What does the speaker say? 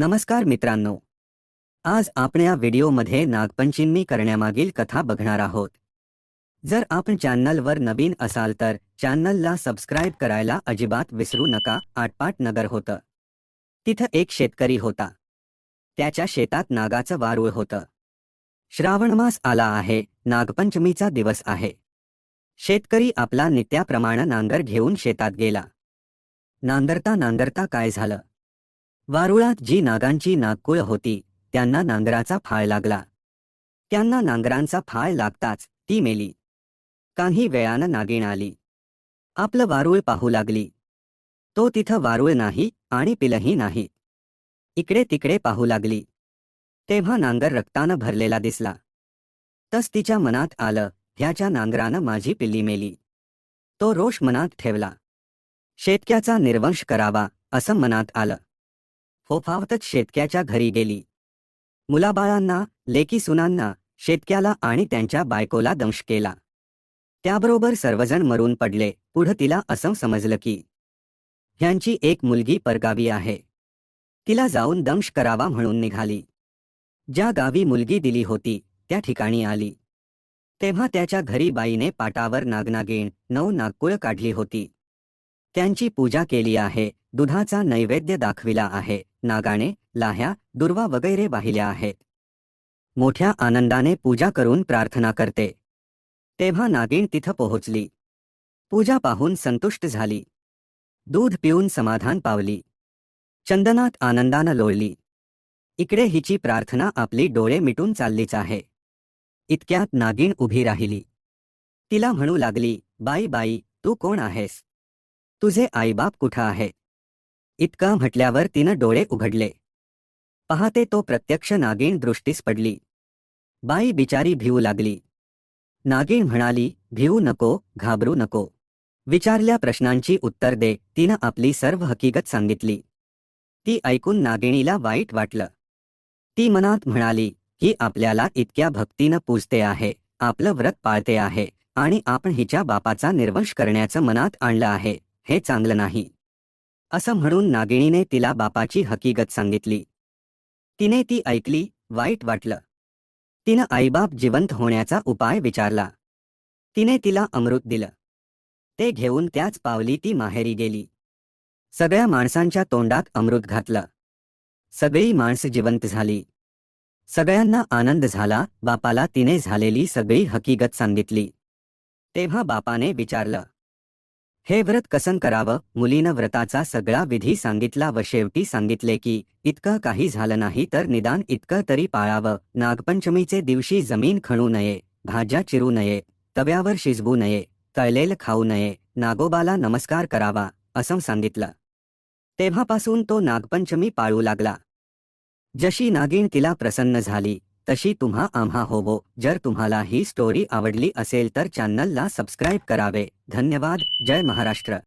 नमस्कार मित्रांनो. आज आपण या व्हिडिओमध्ये नागपंचमी करण्यामागील कथा बघणार आहोत. जर आपण चॅनलवर नवीन असाल तर चॅनलला सबस्क्राईब करायला अजिबात विसरू नका आटपाट नगर होतं. तिथं एक शेतकरी होता. त्याच्या शेतात नागाचं वारूळ होतं. श्रावण मास आला आहे नागपंचमीचा दिवस आहे. शेतकरी आपला नित्याप्रमाणे नांगर घेऊन शेतात गेला. नांदरता नांदरता काय झालं? वारुळात जी नागांची नागकुळ होती त्यांना नांगराचा फाळ लागला. त्यांना नांगरांचा फाळ लागताच ती मेली. काही वेळानं नागिण आली. आपलं वारुळ पाहू लागली. तो तिथं वारुळ नाही आणि पिलही नाही. इकडे तिकडे पाहू लागली. तेव्हा नांगर रक्तानं भरलेला दिसला. तस तिच्या मनात आलं ह्याच्या नांगरानं माझी पिल्ली मेली. तो रोष मनात ठेवला. शेतक्याचा निर्वंश करावा असं मनात आलं. फोफावतच शेतक्याच्या घरी गेली. मुलाबाळांना लेकी सुनांना शेतक्याला आणि त्यांच्या बायकोला दंश केला. त्याबरोबर सर्वजण मरून पडले. पुढं तिला असं समजलं की ह्यांची एक मुलगी परगावी आहे. तिला जाऊन दंश करावा म्हणून निघाली. ज्या गावी मुलगी दिली होती त्या ठिकाणी आली. तेव्हा त्याच्या घरी बाईने पाटावर नागनागीण नऊ नागकुळ काढली होती. त्यांची पूजा केली आहे दुधाचा नैवेद्य दाखविला आहे नागाने लाह्या दुर्वा वगैरे वाहिल्या आहेत. मोठ्या आनंदाने पूजा करून प्रार्थना करते. तेव्हा नागिण तिथं पोहोचली. पूजा पाहून संतुष्ट झाली. दूध पिऊन समाधान पावली. चंदनात आनंदानं लोळली. इकडे हिची प्रार्थना आपली डोळे मिटून चाललीच आहे. इतक्यात नागिण उभी राहिली. तिला म्हणू लागली बाई बाई तू कोण आहेस? तुझे आईबाप कुठं आहे? इतका म्हटल्यावर तिनं डोळे उघडले. पहाते तो प्रत्यक्ष नागिण दृष्टीस पडली. बाई बिचारी भिवू लागली. नागिण म्हणाली भिवू नको घाबरू नको. विचारल्या प्रश्नांची उत्तर दे तिनं आपली सर्व हकीकत सांगितली. ती ऐकून नागिणीला वाईट वाटलं. ती मनात म्हणाली ही आपल्याला इतक्या भक्तीनं पूजते आहे आपलं व्रत पाळते आहे आणि आपण हिच्या बापाचा निर्वंश करण्याचं मनात आणलं आहे. हे चांगलं नाही. असं म्हणून नागिणीने तिला बापाची हकीकत सांगितली. तिने ती ऐकली वाईट वाटलं. तिनं आईबाप जिवंत होण्याचा उपाय विचारला. तिने तिला अमृत दिलं. ते घेऊन त्याच पावली ती माहेरी गेली. सगळ्या माणसांच्या तोंडात अमृत घातलं. सगळी माणसं जिवंत झाली. सगळ्यांना आनंद झाला बापाला तिने झालेली सगळी हकीकत सांगितली. तेव्हा बापाने विचारलं हे व्रत कसन करावं? मुलीनं व्रताचा सगळा विधी सांगितला व शेवटी सांगितले की इतकं काही झालं नाही तर निदान इतकं तरी पाळावं. नागपंचमीचे दिवशी जमीन खणू नये भाज्या चिरू नये तव्यावर शिजवू नये तळलेलं खाऊ नये नागोबाला नमस्कार करावा असं सांगितलं. तेव्हापासून तो नागपंचमी पाळू लागला. जशी नागिण तिला प्रसन्न झाली तशी तुम्हा आम्हा होवो. जर तुम्हाला ही स्टोरी आवडली असेल तर चॅनलला सबस्क्राईब करावे. धन्यवाद. जय महाराष्ट्र.